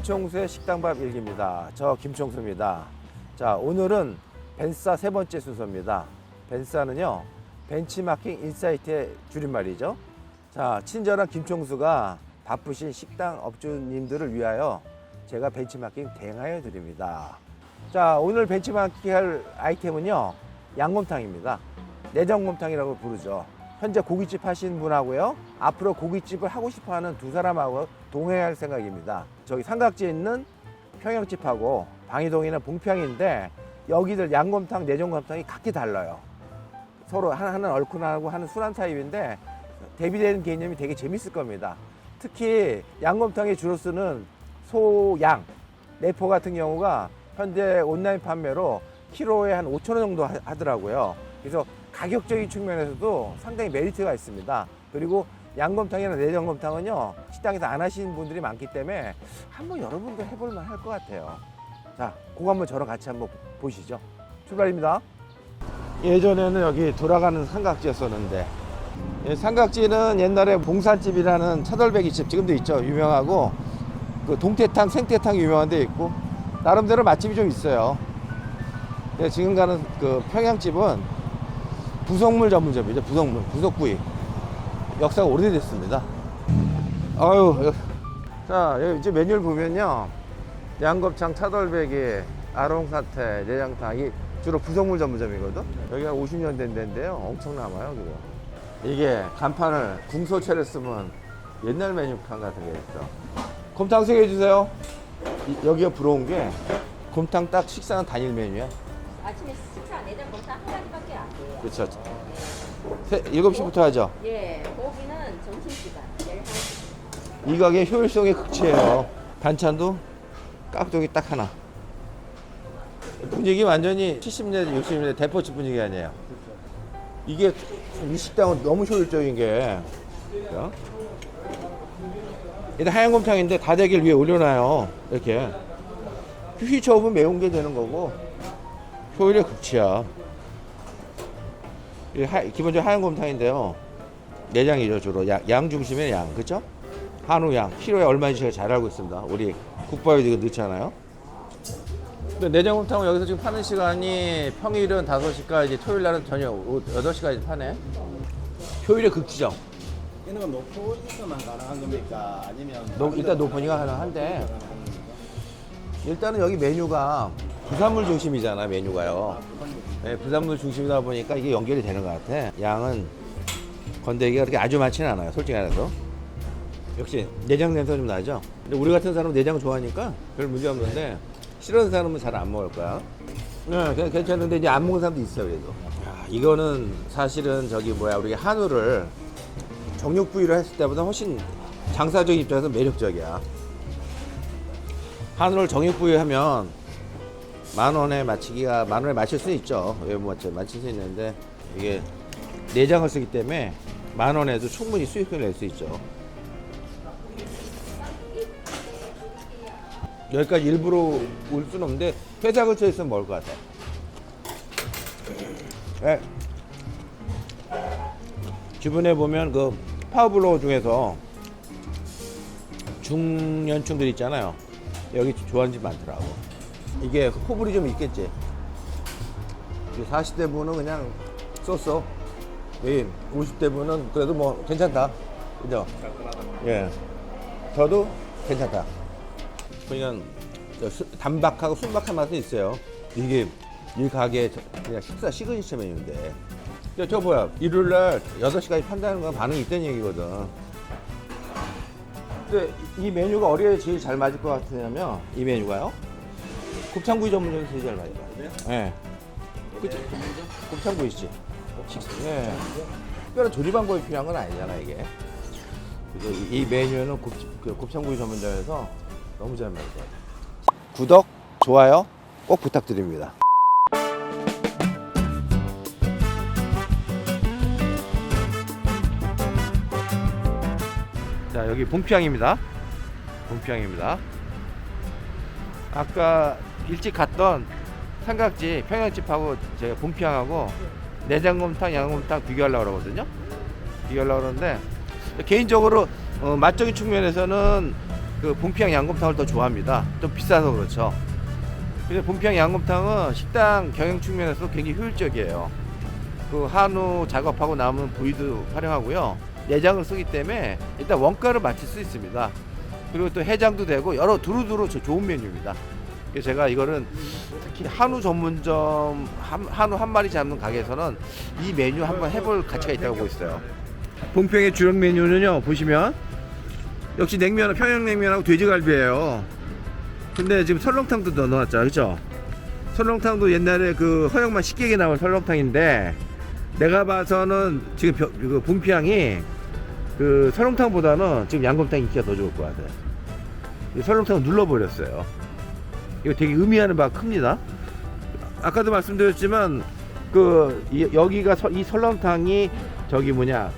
김총수의 식당밥 일기입니다. 저 김총수입니다. 자, 오늘은 벤싸 세 번째 순서입니다. 벤싸는요, 벤치마킹 인사이트의 줄임말이죠. 자, 친절한 김총수가 바쁘신 식당 업주님들을 위하여 제가 벤치마킹 대행하여 드립니다. 자, 오늘 벤치마킹 할 아이템은요, 양곰탕입니다. 내장곰탕이라고 부르죠. 현재 고깃집 하시는 분하고요. 앞으로 고깃집을 하고 싶어 하는 두 사람하고 동행할 생각입니다. 저기 삼각지에 있는 평양집하고 방이동에는 봉평인데 여기들 양곰탕, 내장곰탕이 각기 달라요. 서로 하나는 얼큰하고 하는 순한 타입인데 대비되는 개념이 되게 재밌을 겁니다. 특히 양곰탕에 주로 쓰는 소, 양, 내포 같은 경우가 현재 온라인 판매로 키로에 한 5천 원 정도 하- 하더라고요. 그래서 가격적인 측면에서도 상당히 메리트가 있습니다. 그리고 양곰탕이나 내장곰탕은요 식당에서 안 하시는 분들이 많기 때문에 한번 여러분도 해볼만 할 것 같아요. 자, 그거 한번 저랑 같이 한번 보시죠. 출발입니다. 예전에는 여기 돌아가는 삼각지였었는데 이 삼각지는 옛날에 봉산집이라는 차돌배기집 지금도 있죠 유명하고 그 동태탕 생태탕 유명한 데 있고 나름대로 맛집이 좀 있어요 근데 지금 가는 그 평양집은 부속물 전문점이죠 부속물. 부속구이. 역사가 오래됐습니다. 아유 여- 자 여기 이제 메뉴를 보면요. 양곱창 차돌배기 아롱사태 내장탕 이 주로 부속물 전문점이거든? 여기가 50년 된 데인데요. 엄청 남아요 지금 이게 간판을 궁소채를 쓰면 옛날 메뉴판 같은 게 있어. 곰탕 소개해 주세요. 이- 여기가 부러운 게 곰탕 딱 식사는 단일 메뉴야 아침에 식사 내장 검사 한 가지밖에 안 돼요. 그렇죠. 세, 7시부터 하죠? 예, 고기는 점심시간 11시. 이 가게 효율성의 극치예요. 반찬도 깍두기 딱 하나. 분위기 완전히 70년대 60년대 대포집 분위기 아니에요. 이게 이 식당은 너무 효율적인 게. 야. 일단 하얀 곰탕인데 다대기를 위에 올려놔요. 이렇게. 휘휘쳐오면 매운 게 되는 거고 효율의 극치야. 이 하- 기본적으로 하얀 곰탕인데요. 내장이죠 주로. 양, 양 중심의 양 그죠? 한우 양. 키로에 얼마인지 제가 잘 알고 있습니다. 우리 국밥에도 이거 넣잖아요. 근데 내장곰탕은 여기서 지금 파는 시간이 평일은 5시까지 토요일 날은 저녁 8시까지 파네. 이런 건 가능한 겁니까? 아니면 노- 일단 높으니까 가능한데. 일단은 여기 메뉴가 부산물 중심이잖아 메뉴가요. 네, 부산물 중심이다 보니까 이게 연결이 되는 것 같아. 양은 건더기가 그렇게 아주 많지는 않아요 솔직히 말해서. 역시 내장 냄새가 좀 나죠? 근데 우리 같은 사람은 내장 좋아하니까 별 문제 없는데 싫어하는 사람은 잘 안 먹을 거야. 네, 괜찮은데 이제 안 먹는 사람도 있어 그래도. 야, 이거는 사실은 저기 뭐야 우리 한우를 정육 부위로 했을 때보다 훨씬 장사적인 입장에서 매력적이야. 한우를 정육 부위 하면 만 원에 맞추기가 만 원에 맞출 수 있죠. 왜못 맞춰? 맞출 수 있는데 이게 내장을 쓰기 때문에 만 원에도 충분히 수익을 낼 수 있죠. 여기까지 일부러 올 수는 없는데 회사 근처에 있으면 먹을 것 같아. 네. 주변에 보면 그 파워블로우 중에서 중년층들 있잖아요. 여기 좋아하는 집 많더라고. 이게 호불이 좀 있겠지. 40대 분은 그냥 쏘쏘. 예, 50대 분은 그래도 뭐 괜찮다. 그죠? 예. 저도 괜찮다. 그냥 저 수- 단박하고 순박한 맛은 있어요. 이게 이 가게 저- 그냥 식사 시그니처 메뉴인데. 야, 저 뭐야 일요일 날 8시까지 판다는 건 반응이 있다는 얘기거든 근데 이 메뉴가 어디에 제일 잘 맞을 것 같으냐면 이 메뉴가요 곱창구이 전문점에서 제일 잘 맞을 것 같아요? 예. 그치? 곱창구이지? 예. 특별한 조리 방법이 필요한 건 아니잖아 이게. 그래서 이- 이 메뉴는 곱, 그 곱창구이 전문점에서 너무 잘것 같아요. 구독, 좋아요 꼭 부탁드립니다. 자 여기 봉평입니다. 봉평입니다. 아까 일찍 갔던 삼각지 평양집하고 제가 봉평하고 내장곰탕 양곰탕 비교하려고 그러거든요 비교하려고 그러는데 개인적으로 어, 맛적인 측면에서는 그 봉평 양곰탕을 더 좋아합니다. 좀 비싸서 그렇죠. 근데 봉평 양곰탕은 식당 경영 측면에서 굉장히 효율적이에요. 그 한우 작업하고 남은 부위도 활용하고요. 내장을 쓰기 때문에 일단 원가를 맞출 수 있습니다. 그리고 또 해장도 되고 여러 두루두루 저- 좋은 메뉴입니다. 제가 이거는 특히 한우 전문점 한, 한우 한 마리 잡는 가게에서는 이 메뉴 한번 해볼 가치가 있다고 보고 있어요. 봉평의 주력 메뉴는요 보시면 역시 냉면 평양냉면하고 돼지갈비예요. 근데 지금 설렁탕도 넣어 놨죠, 그렇죠? 설렁탕도 옛날에 그 허영만 식객에 나온 설렁탕인데 내가 봐서는 지금 벼- 그 봉평이 그 설렁탕보다는 지금 양곰탕 인기가 더 좋을 것 같아요. 이 설렁탕을 눌러버렸어요. 이거 되게 의미하는 바가 큽니다. 아까도 말씀드렸지만 그 이- 여기가 서- 이 설렁탕이 저기 뭐냐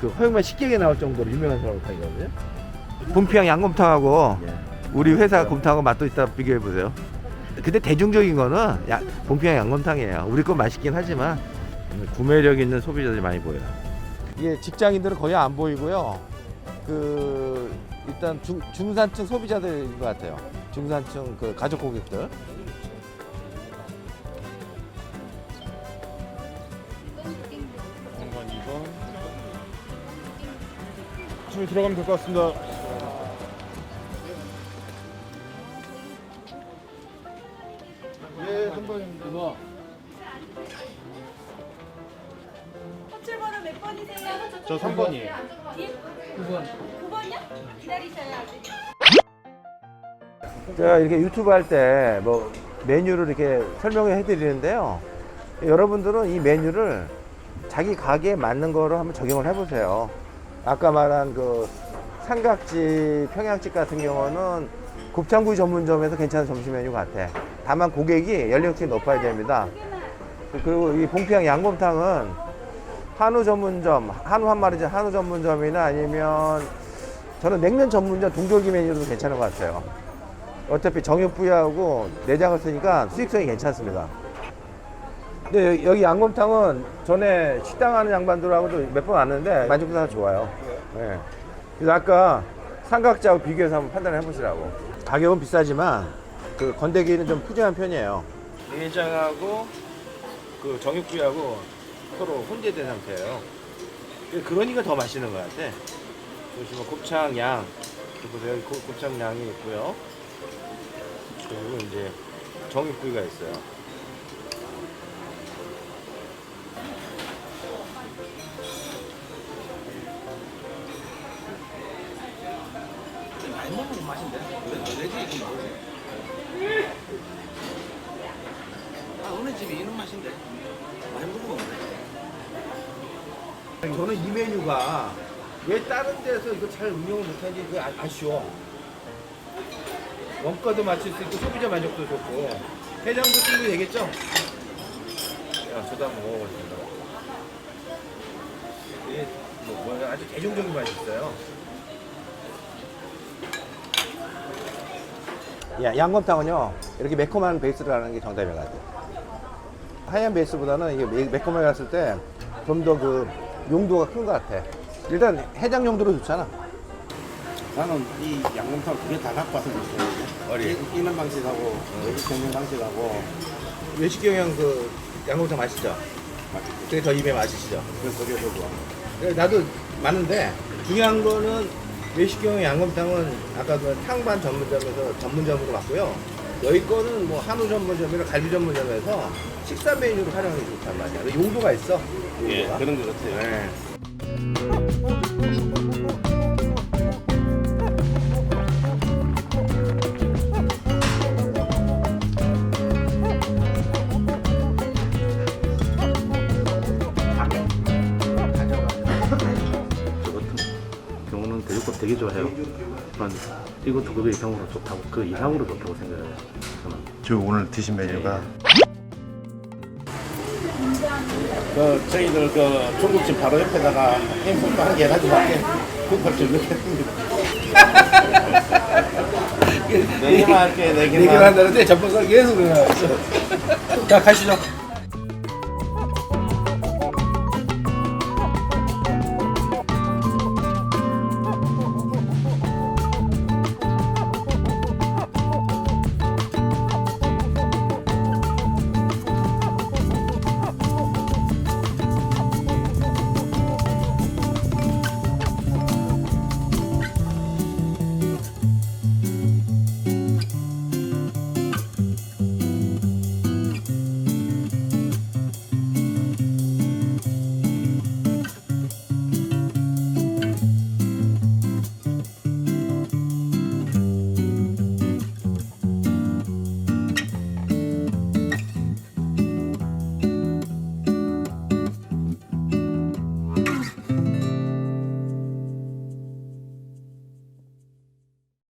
그 허영만 식객에 나올 정도로 유명한 설렁탕이거든요. 봉평 양곰탕하고 우리 회사 곰탕하고 맛도 있다 비교해 보세요. 근데 대중적인 거는 야, 봉평 양곰탕이에요. 우리 건 맛있긴 하지만 구매력 있는 소비자들이 많이 보여요. 이게 직장인들은 거의 안 보이고요. 그 일단 중, 중산층 소비자들인 것 같아요. 중산층 그 가족 고객들. 한번 2번 지금 들어가면 될 것 같습니다 예, 3번입니다. 7번은 몇 번이세요? 저 3번이에요. 9번. 9번이요? 기다리셔야지. 제가 이렇게 유튜브 할 때 뭐 메뉴를 이렇게 설명을 해드리는데요. 여러분들은 이 메뉴를 자기 가게에 맞는 거로 한번 적용을 해보세요. 아까 말한 그 삼각집, 평양집 같은 경우는 곱창구이 전문점에서 괜찮은 점심 메뉴 같아. 다만 고객이 연령층이 높아야 됩니다. 그리고 이 봉평 양곰탕은 한우 전문점, 한우 한 마리점 한우 전문점이나 아니면 저는 냉면 전문점 동돌기 메뉴도 괜찮은 것 같아요. 어차피 정육 부위하고 내장을 쓰니까 수익성이 괜찮습니다. 근데 여- 여기 양곰탕은 전에 식당 하는 양반들하고도 몇 번 왔는데 만족도가 좋아요. 예. 그래서 아까 삼각자하고 비교해서 한번 판단해 보시라고. 가격은 비싸지만 그 건더기는 좀 푸짐한 편이에요. 내장하고 그 정육부위하고 서로 혼재된 상태예요. 그러니까 더 맛있는 것 같아. 보시면 곱창 양, 여기 보세요. 곱창 양이 있고요. 그리고 이제 정육부위가 있어요. 많이 먹는 맛인데. 왜 왜지 이거 뭐지? 아 어느 집이 이런 맛인데. 많이 먹으면 저는 이 메뉴가 왜 다른 데서 이거 잘 운영을 못하는지 그 아, 아쉬워. 원가도 맞출 수 있고 소비자 만족도 좋고 해장도 충분히 되겠죠? 야, 저도 한번 먹어보겠습니다. 이게 뭐, 뭐야, 아주 대중적인 맛이 있어요. 야, 양곰탕은요 이렇게 매콤한 베이스를 하는 게 정답인 것 같아요. 하얀 베이스보다는 이게 매- 매콤하게 갔을 때 좀 더 그 용도가 큰 것 같아. 일단 해장 용도로 좋잖아. 나는 이 양념탕 두개 다 갖고 와서 먹어요. 어리. 이- 이는 방식하고 여기 경영 방식하고 외식 경영 그 양곰탕 맛있죠? 그게 더 입에 맛있죠? 그래서 그게 더 좋아. 그래, 나도 많은데 중요한 거는 외식 경영 양곰탕은 아까 그 탕반 전문점에서 전문점으로 갔고요. 여기 거는 뭐 한우 전문점이나 갈비 전문점에서 식사 메뉴로 활용하기 좋단 말이야. 그 용도가 있어. 예, 용도가. 그런 것 같아요. 네. 돼지국 되게 좋아해요. 하지만 이것도 그 이상으로 좋다고 그 이상으로 좋다고 생각해요. 저는. 저 오늘 드신 메뉴가 그 저희들 그 중국집 바로 옆에다가 행복도 한개 해가지고 할게 국밥 좀 이렇게 했습니다. 네 개만 할게, 네 개만. 한다는데 전문가 계속 그러나. 자, 가시죠.